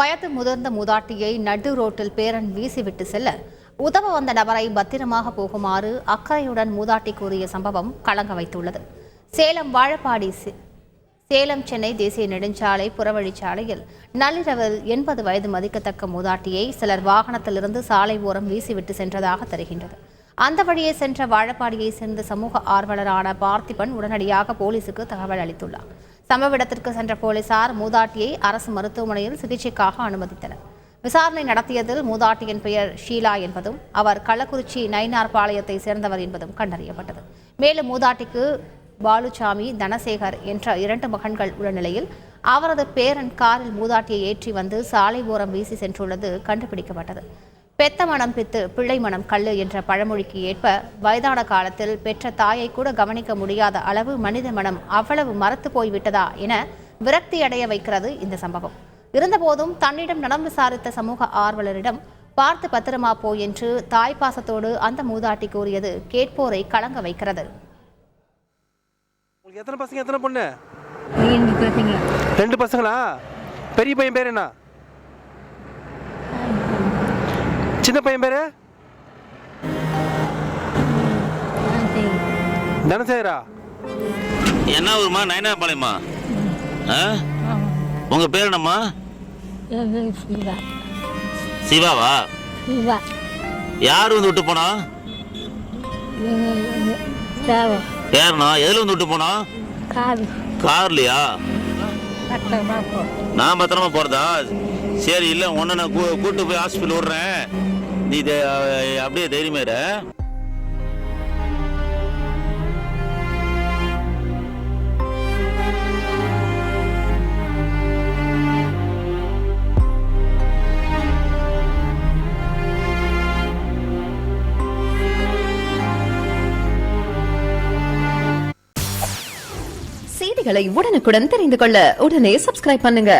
வயது முதிர்ந்த மூதாட்டியை நடு ரோட்டில் பேரன் வீசிவிட்டு செல்ல உதவ வந்த நபரை பத்திரமாக போகுமாறு அக்கறையுடன் மூதாட்டி கூறிய சம்பவம் கலங்க வைத்துள்ளது. சேலம் வாழப்பாடி சேலம் சென்னை தேசிய நெடுஞ்சாலை புறவழிச்சாலையில் நள்ளிரவில் எண்பது வயது மதிக்கத்தக்க மூதாட்டியை சிலர் வாகனத்திலிருந்து சாலை ஓரம் வீசிவிட்டு சென்றதாக தெரிகின்றது. அந்த வழியே சென்ற வாழப்பாடியை சேர்ந்த சமூக ஆர்வலரான பார்த்திபன் உடனடியாக போலீசுக்கு தகவல் அளித்துள்ளார். சம்பவ இடத்திற்கு சென்ற போலீசார் மூதாட்டியை அரசு மருத்துவமனையில் சிகிச்சைக்காக அனுமதித்தனர். விசாரணை நடத்தியதில் மூதாட்டியின் பெயர் ஷீலா என்பதும் அவர் கள்ளக்குறிச்சி நயினார் பாளையத்தை சேர்ந்தவர் என்பதும் கண்டறியப்பட்டது. மேலும் மூதாட்டிக்கு பாலுசாமி தனசேகர் என்ற இரண்டு மகன்கள் உள்ள நிலையில் அவரது பேரன் காரில் மூதாட்டியை ஏற்றி வந்து சாலை ஓரம் வீசி சென்றுள்ளது கண்டுபிடிக்கப்பட்டது. பெத்த மனம் பித்து பிள்ளை மனம் கல்லு என்ற பழமொழிக்கு ஏற்ப வயதான காலத்தில் பெற்ற தாயை கூட கவனிக்க முடியாத அளவு மனித மனம் அவ்வளவு மரத்து போய்விட்டதா என விரக்தி அடைய வைக்கிறது இந்த சம்பவம். இருந்தபோதும் தன்னிடம் நலம் விசாரித்த சமூக ஆர்வலரிடம் பார்த்து பத்திரமா போ என்று தாய் பாசத்தோடு அந்த மூதாட்டி கூறியது கேட்போரை கலங்க வைக்கிறது. உங்களுக்கு எத்தனை பசங்க எத்தனை பொண்ணு? ரெண்டு பசங்களா? பெரிய பையன் பேர் என்ன? சின்ன பையன் பேர்? தனசேகரா? என்ன ஊருமா நயனாபாளையமா ஆ? உங்க பேர் என்னம்மா? சிவா. சிவாவா? சிவா. யார் வந்து விட்டு போனா? யாருண்ணா எதுல வந்து விட்டு போனா? கார்லையா? நான் பத்திரமா போறதா? சரி இல்லை உன்னை நான் கூட்டு போய் ஹாஸ்பிட்டல் விடுறேன். நீ அப்படியே தைரியமா செய்திகளை உடனுக்குடன் தெரிந்து கொள்ள உடனே சப்ஸ்கிரைப் பண்ணுங்க.